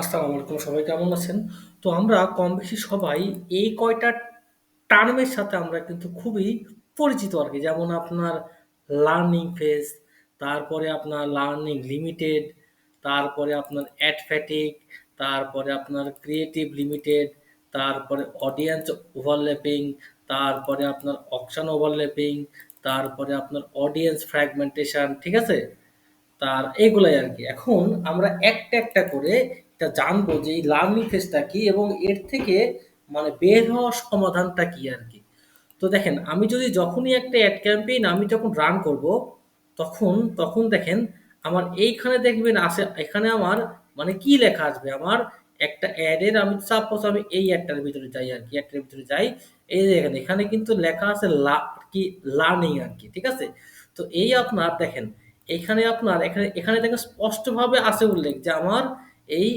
আসসালামু আলাইকুম সবাই কেমন আছেন? তো আমরা কম বেশি সবাই এই কয়টা টার্মের সাথে আমরা কিন্তু খুবই পরিচিত আর কি যেমন আপনার লার্নিং ফেজ, তারপরে আপনার লার্নিং লিমিটেড, তারপরে আপনার অ্যাড ফ্যাটিগ, তারপরে আপনার ক্রিয়েটিভ লিমিটেড, তারপরে অডিয়েন্স ওভারল্যাপিং, তারপরে আপনার অকশন ওভারল্যাপিং, তারপরে আপনার অডিয়েন্স ফ্র্যাগমেন্টেশন, ঠিক আছে? তার এগুলাই আর কি এখন আমরা একটা, একটা করে জানব যে এই লার্নিং ফেজটা কি এবং এর থেকে মানে বের হওয়ার সমাধানটা কি আরকি। তো দেখেন আমি যদি যখনই একটা অ্যাড ক্যাম্পেইন আমি যখন রান করব, তখন তখন দেখেন আমার এইখানে দেখবেন আসে এখানে আমার মানে কি লেখা আসবে? আমার একটা অ্যাডের আমি সাপোজ আমি এই এডটার ভিতরে যাই আর কি এডটার ভিতরে যাই। এই দেখেন এখানে কিন্তু লেখা আছে লা কি লার্নিং আর কি ঠিক আছে? তো এই আপনার দেখেন এখানে আপনার এখানে এখানে দেখেন স্পষ্টভাবে আছে উল্লেখ যে আমার এই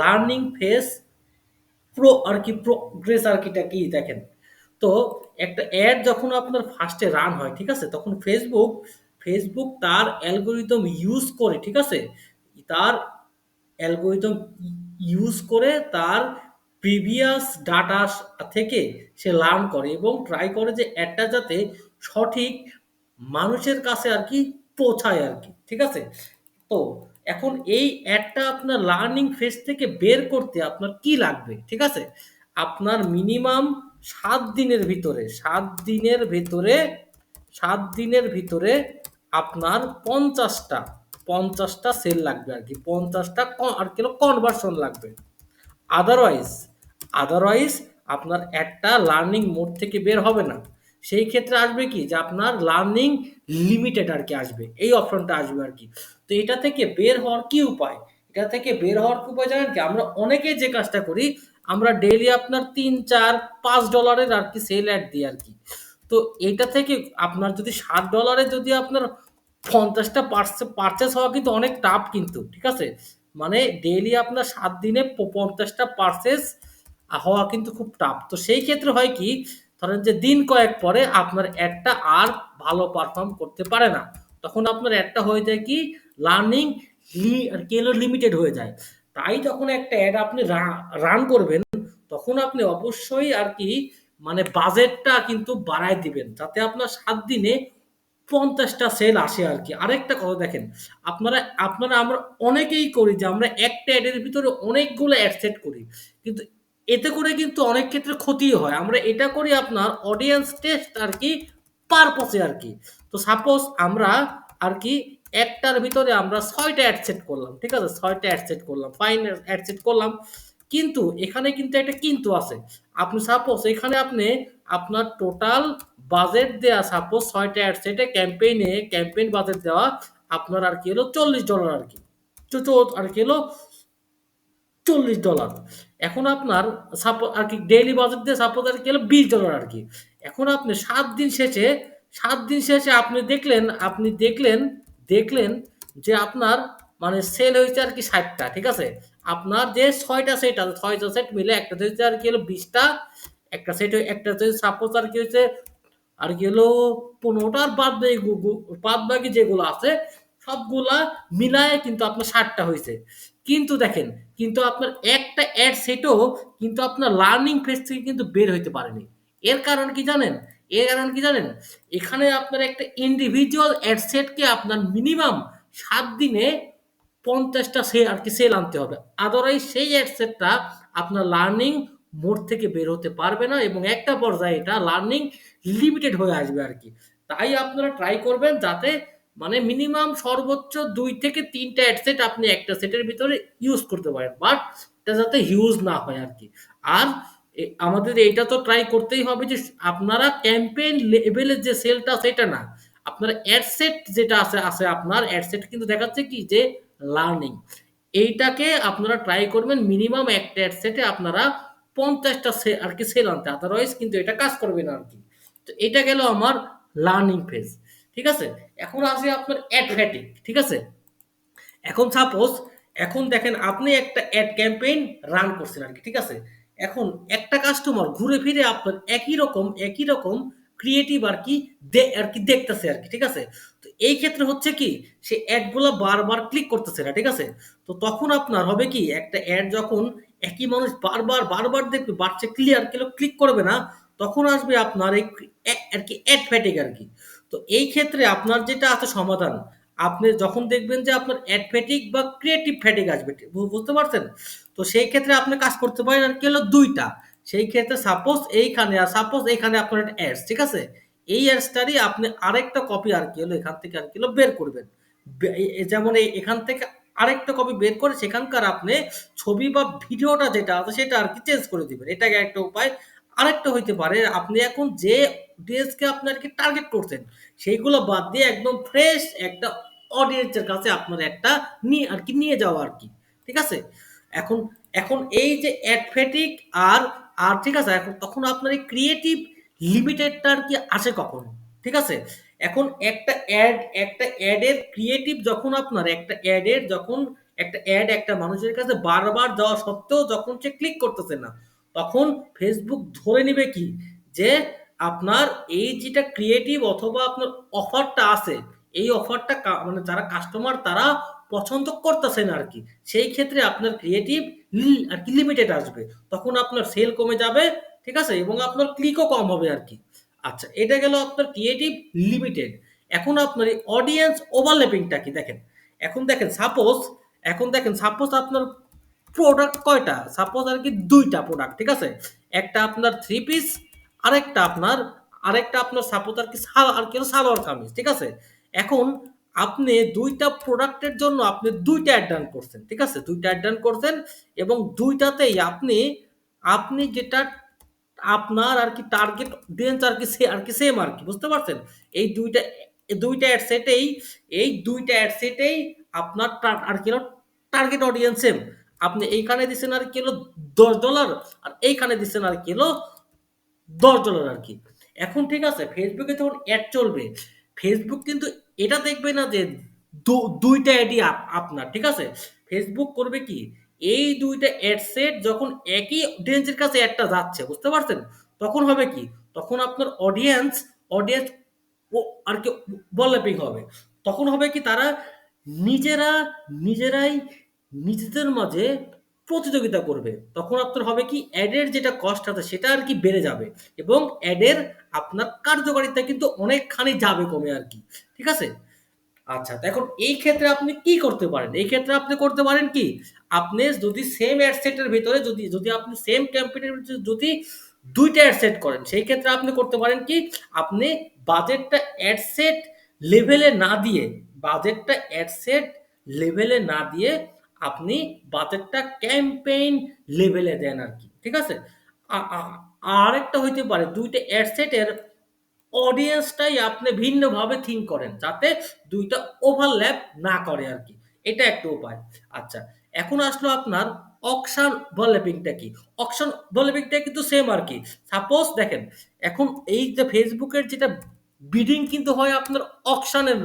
লার্নিং ফেস প্রো আরকি প্রোগ্রেস আরকিটা কি দেখেন। তো একটা অ্যাড যখন আপনার ফার্স্টে রান হয়, ঠিক আছে? তখন ফেসবুক ফেসবুক তার অ্যালগরিদম ইউজ করে, ঠিক আছে? তার অ্যালগরিদম ইউজ করে তার প্রিভিয়াস ডাটা থেকে সে লার্ন করে এবং ট্রাই করে যে অ্যাডটা যাতে সঠিক মানুষের কাছে আর কি পৌঁছায় আর কি ঠিক আছে? তো এখন এই এডটা আপনার লার্নিং ফেজ থেকে বের করতে আপনার কি লাগবে? ঠিক আছে? আপনার মিনিমাম সাত দিনের ভিতরে, সাত দিনের ভিতরে, সাত দিনের ভিতরে আপনার পঞ্চাশটা পঞ্চাশটা সেল লাগবে আর কি, পঞ্চাশটা আর কি কনভার্সন লাগবে। আদারওয়াইজ আদারওয়াইজ আপনার এডটা লার্নিং মোড থেকে বের হবে না। সেই ক্ষেত্রে আসবে কি? যে আপনার লার্নিং লিমিটেড আর কি আসবে। এই অপশনটা আসবে আর কি তো এটা থেকে বের হওয়ার কি উপায়? এটা থেকে বের হওয়ার কি উপায় জানেন কি? আমরা অনেকেই যে কাজটা করি, আমরা ডেইলি আপনার ৩, ৪, ৫ ডলারের আর কি সেল অ্যাড দিই আর কি তো এটা থেকে আপনার যদি $৭ যদি আপনার ৫০ টা পারচে হওয়া কিন্তু অনেক টাফ কিন্তু। ঠিক আছে? মানে ডেইলি আপনার সাত দিনে পঞ্চাশটা ৫০ টা পারচেজ আ হওয়া কিন্তু খুব টাফ। তো সেই ক্ষেত্রে হয় কি? ধরেন যে দিন কয়েক পরে আপনার এডটা আর ভালো পারফর্ম করতে পারে না। তখন আপনার এডটা হয়ে যায় কি? লার্নিং লি আরকি লিমিটেড হয়ে যায়। তাই যখন একটা অ্যাড আপনি রান করবেন, তখন আপনি অবশ্যই আর কি মানে বাজেটটা কিন্তু বাড়ায় দিবেন। যাতে আপনার সাত দিনে পঞ্চাশটা সেল আসে আর কি আরেকটা কথা দেখেন, আপনারা আপনারা আমরা অনেকেই করি যে আমরা একটা অ্যাডের ভিতরে অনেকগুলো এড সেট করি। কিন্তু এতে করে কিন্তু অনেক ক্ষেত্রে ক্ষতি হয়। আমরা এটা করি আপনার অডিয়েন্স টেস্ট আর কি পারপস আর কি তো সাপোজ আমরা আর কি একটার ভিতরে আমরা ৬ টা এড সেট করলাম। ঠিক আছে? ৬ টা এড সেট করলাম। ফাইন এড সেট করলাম। কিন্তু এখানে কিন্তু একটা কিন্তু আছে। আপনি সাপোজ এখানে আপনি আপনার টোটাল বাজেট দেয়া সাপোজ ৬ টা এড সেটে ক্যাম্পেইনে ক্যাম্পেইন বাজেট দেওয়া আপনার আর কি হলো $৪০ আরকি। চো আর কি হলো $৪০ এখন আপনার সাপো আরকি ডেইলি বাজেট দিয়ে সাপোজ আরকি হলো $২০ আরকি। এখন আপনি সাত দিন শেষে সাত দিন শেষে আপনি দেখলেন আপনি দেখলেন দেখলেন যে আপনার মানে সেল হইছে আরকি ৬০ টা। ঠিক আছে? আপনার যে ছয়টা সেট আছে, ছয়টা সেট মিলে একটাতে হইছে আরকি হলো ২০ টা, একটা সেটে একটাতে সাপোজ আরকি হইছে হয়েছে হলো ১৫ টা আর বাদ বাকি বাদ বাকি যেগুলো আছে সবগুলা মিলায়ে কিন্তু আপনার ৬০ হয়েছে কিন্তু দেখেন, কিন্তু আপনার একটা অ্যাড সেটও কিন্তু আপনার লার্নিং ফেজ থেকে কিন্তু বের হইতে পারেনি। এর কারণ কি জানেন? এর কারণ কি জানেন? এখানে আপনার একটা ইন্ডিভিজুয়াল এড সেটকে আপনার মিনিমাম সাত দিনে পঞ্চাশটা সে আর কি সেল আনতে হবে। আদারওয়াইজ সেই অ্যাড সেটটা আপনার লার্নিং মোড থেকে বের হতে পারবে না এবং একটা পর্যায়ে এটা লার্নিং লিমিটেড হয়ে আসবে আর কি তাই আপনারা ট্রাই করবেন যাতে মানে মিনিমাম সর্বোচ্চ দুই থেকে ৩ টা এড সেট আপনি একটা সেটের ভিতরে ইউজ করতে পারেন। বাট এটা যাতে হিউজ না হয় আর কি আর আমাদের এইটা তো ট্রাই করতেই হবে যে আপনারা ক্যাম্পেইন লেভেলের যে সেলটা সেটা না। আপনার অ্যাডসেট যেটা আছে আছে আপনার অ্যাডসেট কিন্তু দেখাচ্ছে কি যে লার্নিং। এইটাকে আপনারা ট্রাই করবেন মিনিমাম একটা অ্যাডসেটে আপনারা ৫০ টা সে আরকি সেল আনতে। আদারওয়াইজ কিন্তু এটা কাজ করবে না আর কি তো এটা গেল আমার লার্নিং ফেজ। ঠিক আছে? এখন আসি আপনার অ্যাড। ঠিক আছে? এখন সাপোজ এখন দেখেন আপনি একটা অ্যাড ক্যাম্পেইন রান করছেন আর কি ঠিক আছে? এখন একটা কাস্টমার ঘুরে ফিরে আপনার একই রকম একই রকম ক্রিয়েটিভ আর কি দে আরকি দেখতেছে আর কি ঠিক আছে? তো এই ক্ষেত্রে হচ্ছে কি সে অ্যাডগুলো বারবার ক্লিক করতেছে না। ঠিক আছে? তো তখন আপনার হবে কি একটা অ্যাড যখন একই মানুষ বারবার, বারবার দেখবে বাড়ছে ক্লিয়ার কেন ক্লিক করবে না, তখন আসবে আপনার এই এ আরকি এড আর আরকি। তো এই ক্ষেত্রে আপনার যেটা আছে সমাধান, আপনি যখন দেখবেন যে আপনার ফ্যাটিগ বা ক্রিয়েটিভ ফ্যাটিগ আসবে, বুঝতে পারছেন? তো সেই ক্ষেত্রে আপনি কাজ করতে পারেন আর কি হলো দুইটা সেই ক্ষেত্রে সাপোজ এইখানে আর সাপোজ এইখানে আপনার একটা অ্যাডস, ঠিক আছে? এই অ্যাডসটারই আপনি আরেকটা কপি আর কি হলো এখান থেকে আর কি হলো বের করবেন। যেমন এই এখান থেকে আরেকটা কপি বের করে সেখানকার আপনি ছবি বা ভিডিওটা যেটা আছে সেটা আর কি চেঞ্জ করে দিবেন। এটা একটা উপায়। আরেকটা হইতে পারে আপনি এখন যে আপনি আরকি টার্গেট করছেন, সেইগুলো বাদ দিয়ে একদম ফ্রেশ একটা অডিয়েন্স এর কাছে আপনার একটা নিয়ে আর কি নিয়ে যাওয়া আর কি ঠিক আছে? এখন এখন এই যে ফ্যাটিগ আর, আর ঠিক আছে? এখন তখন আপনার এই ক্রিয়েটিভ লিমিটেডটা আর কি আসে কখন? ঠিক আছে? এখন একটা অ্যাড একটা অ্যাডের ক্রিয়েটিভ যখন আপনার একটা অ্যাডের যখন একটা অ্যাড একটা মানুষের কাছে বারবার যাওয়া সত্ত্বেও যখন সে ক্লিক করতেছে না, তখন ফেসবুক ধরে নিবে কি? যে আপনার এই যেটা ক্রিয়েটিভ অথবা আপনার অফারটা আছে, এই অফারটা কা মানে যারা কাস্টমার তারা পছন্দ করতেছে না আরকি। সেই ক্ষেত্রে আপনার ক্রিয়েটিভ আর কি লিমিটেড আসবে। তখন আপনার সেল কমে যাবে, ঠিক আছে? এবং আপনার ক্লিকও কম হবে আর কি আচ্ছা, এটা গেল আপনার ক্রিয়েটিভ লিমিটেড। এখন আপনার এই অডিয়েন্স ওভারল্যাপিং টা কি দেখেন। এখন দেখেন সাপোজ এখন দেখেন সাপোজ আপনার প্রোডাক্ট কয়টা? সাপোজ আর কি দুইটা প্রোডাক্ট, ঠিক আছে? একটা আপনার থ্রি পিস আরেকটা আপনার আরেকটা আপনার সাপোজ আরকি সা আরকি হলো সালোয়ার কামিজ, ঠিক আছে? এখন আপনি দুইটা প্রোডাক্টের জন্য আপনি ২ টা এড করছেন, ঠিক আছে? ২ টা এড করছেন এবং দুইটাতেই আপনি, আপনি যেটা আপনার আর কি টার্গেট অডিয়েন্স আরকি সে আরকি সেম আর কি বুঝতে পারছেন? এই ২ টা এ ২ টা এড সেটেই এই ২ টা এড সেটেই আপনার আর হলো টার্গেট অডিয়েন্স সেম। আপনি এইখানে দিছেন আরকি হলো $১০ আর এইখানে দিছেন আরকি হলো $১০ আরকি। এখন ঠিক আছে? ফেসবুকে যখন এড চলবে, ফেসবুক কিন্তু এটা দেখবে না যে দু ২ টা আপনার, ঠিক আছে? ফেসবুক করবে কি? এই দুইটা অ্যাড সেট যখন একই অডিয়েন্সের কাছে অ্যাডটা যাচ্ছে, বুঝতে পারছেন? তখন হবে কি? তখন আপনার অডিয়েন্স, অডিয়েন্স ও আরকি ওভারল্যাপিং হবে। তখন হবে কি? তারা নিজেরা নিজেরাই নিজেদের মাঝে প্রতিযোগিতা করবে। তখন আপনার হবে কি? অ্যাডের যেটা কস্ট আছে সেটা আর কি বেড়ে যাবে এবং অ্যাডের আপনার কার্যকারিতা কিন্তু অনেকখানি যাবে কমে আর কি ঠিক আছে? আচ্ছা, এখন এই ক্ষেত্রে আপনি কি করতে পারেন? এই ক্ষেত্রে আপনি করতে পারেন কি? আপনি যদি সেম অ্যাডসেটের ভিতরে যদি, যদি আপনি সেম ভিতরে যদি দুইটা অ্যাডসেট করেন, সেই ক্ষেত্রে আপনি করতে পারেন কি? আপনি বাজেটটা অ্যাডসেট লেভেলে না দিয়ে, বাজেটটা অ্যাডসেট লেভেলে না দিয়ে আপনি বাজেটটা ক্যাম্পেইন লেভেলে দেন আর কি ঠিক আছে? আরেকটা হইতে পারে দুইটা অ্যাডসেটের অডিয়েন্সটাই আপনি ভিন্নভাবে থিঙ্ক করেন। যাতে ২ টা ওভারল্যাপ না করে আর কি এটা একটা উপায়। আচ্ছা, এখন আসলো আপনার অকশন ওভারল্যাপিং টা কি? অকশন ওভারল্যাপিং টা কিন্তু সেম আর কি সাপোজ দেখেন, এখন এই যে ফেসবুকের যেটা বিডিং কিন্তু হয় আপনার অকশন এর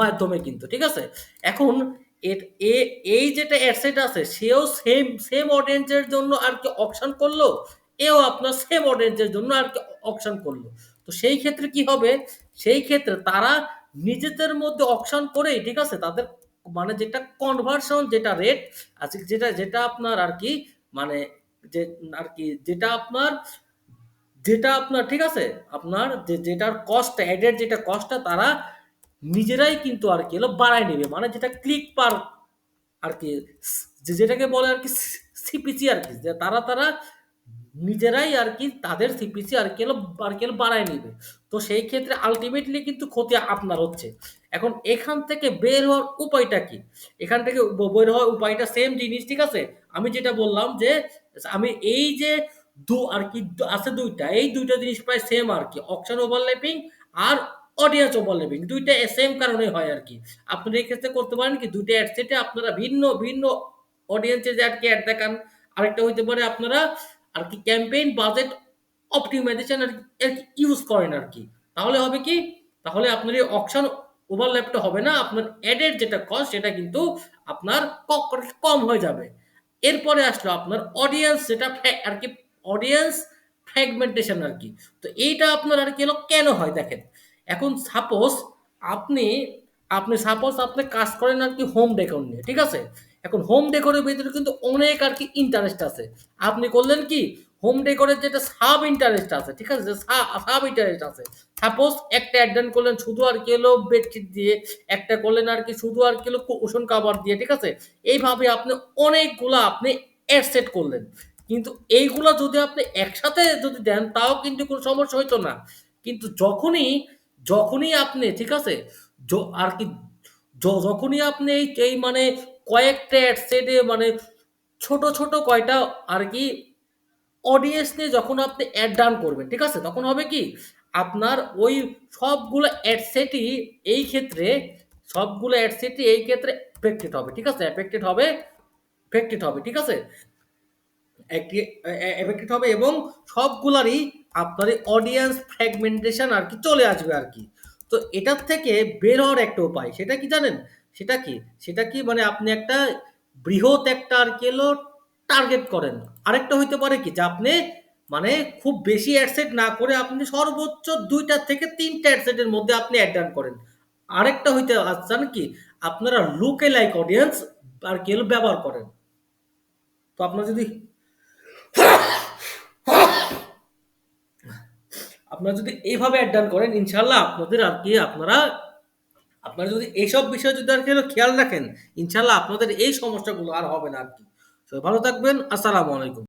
মাধ্যমে কিন্তু, ঠিক আছে? এখন এট এ এই যেটা এড সেট আছে সেও সেম, সেম অডিয়েন্স জন্য আর কি অকশন করল এও আপনার সেম অডিয়েন্স এর জন্য আর কি অকশন করল তো সেই ক্ষেত্রে কি হবে? সেই ক্ষেত্রে তারা নিজেদের মধ্যে অকশন করেই, ঠিক আছে? তাদের মানে যেটা কনভার্সন যেটা রেট আছে যেটা, যেটা আপনার আর কি মানে যে আর কি যেটা আপনার যেটা আপনার ঠিক আছে? আপনার যে যেটার কস্ট এর যেটা কস্টটা তারা নিজেরাই কিন্তু আরকি হলো বাড়ায় নিবে। মানে যেটা ক্লিক পার আরকি যে যেটাকে বলে আরকি সি সিপিসি আরকি। যে তারা, তারা নিজেরাই আর কি তাদের সিপিসি আরকি হলো আরকি হলো বাড়ায় নিবে। তো সেই ক্ষেত্রে আল্টিমেটলি কিন্তু ক্ষতি আপনার হচ্ছে। এখন এখান থেকে বের হওয়ার উপায়টা কি? এখান থেকে বের হওয়ার উপায়টা সেম জিনিস, ঠিক আছে? আমি যেটা বললাম যে আমি এই যে দু আর কি আছে দুইটা এই দুইটা জিনিস প্রায় সেম আর কি অকশন ওভারল্যাপিং আর অডিয়েন্স ওভারল্যাপিং ২ টা এ সেম কারণেই হয় আরকি। আপনারা এই ক্ষেত্রে করতে পারেন কি? ২ টা এড সেটে আপনারা ভিন্ন, ভিন্ন অডিয়েন্সে যে আর কি অ্যাড দেখান। আরেকটা হইতে পারে আপনারা আর কি ক্যাম্পেইন বাজেট অপ্টিমাইজেশন আর কি ইউজ করেন আর কি তাহলে হবে কি? তাহলে আপনার এই অকশন ওভারল্যাপ টা হবে না। আপনার এর যেটা কস্ট সেটা কিন্তু আপনার ক কম হয়ে যাবে। এরপরে আসলো আপনার অডিয়েন্স যেটা আর কি অডিয়েন্স ফ্র্যাগমেন্টেশন আর কি তো এইটা আপনার আর কি হলো কেন হয় দেখেন এখন সাপোজ আপনি আপনি সাপোজ আপনি কাজ করেন আর কি হোম ডেকোর নিয়ে, ঠিক আছে? এখন হোম ডেকোরের ভিতরে কিন্তু অনেক আর কি ইন্টারেস্ট আছে। আপনি করলেন কি? হোম ডেকোরের যেটা সাব ইন্টারেস্ট আছে, ঠিক আছে? সাব ইন্টারেস্ট আছে। সাপোজ একটা অ্যাডান করলেন শুধু আর কি হলো বেডশিট দিয়ে, একটা করলেন আর কি শুধু আর কি হলো কুশন কাভার দিয়ে, ঠিক আছে? এইভাবে আপনি অনেকগুলো আপনি অ্যাড সেট করলেন। কিন্তু এইগুলো যদি আপনি একসাথে যদি দেন, তাও কিন্তু কোনো সমস্যা হইতো না। কিন্তু যখনই যখনই আপনি, ঠিক আছে? আর কি যখনই আপনি এই এই মানে কয়েকটা অ্যাড সেটে মানে ছোট ছোট কয়টা আর কি অডিয়েন্স নিয়ে যখন আপনি অ্যাড ডান করবেন, ঠিক আছে? তখন হবে কি? আপনার ওই সবগুলো অ্যাড সেটই এই ক্ষেত্রে, সবগুলো অ্যাড সেটই এই ক্ষেত্রে এফেক্টেড হবে, ঠিক আছে? এফেক্টেড হবে এফেক্টেড হবে, ঠিক আছে? এফেক্টেড হবে এবং সবগুলারই আপনার অডিয়েন্স ফ্র্যাগমেন্টেশন আর কি চলে আসবে আর কি। তো এটার থেকে বের হওয়ার একটা উপায়, সেটা কি জানেন? সেটা কি? সেটা কি মানে আপনি একটা বৃহৎ একটা আর কি এলো টার্গেট করেন। আরেকটা হইতে পারে কি যে আপনি মানে খুব বেশি অ্যাডসেট না করে আপনি সর্বোচ্চ দুইটা থেকে তিনটা অ্যাডসেটের মধ্যে আপনি অ্যাড ডান করেন। আরেকটা হইতে আসছেন কি? আপনারা লুকে লাইক অডিয়েন্স আর কি ব্যবহার করেন। তো আপনার যদি আপনারা যদি এইভাবে অ্যাডান করেন ইনশাল্লাহ আপনাদের আর কি আপনারা আপনারা যদি এইসব বিষয়ে যদি আর কি খেয়াল রাখেন ইনশাল্লাহ আপনাদের এই সমস্যাগুলো আর হবে না আর কি। ভালো থাকবেন, আসসালামু আলাইকুম।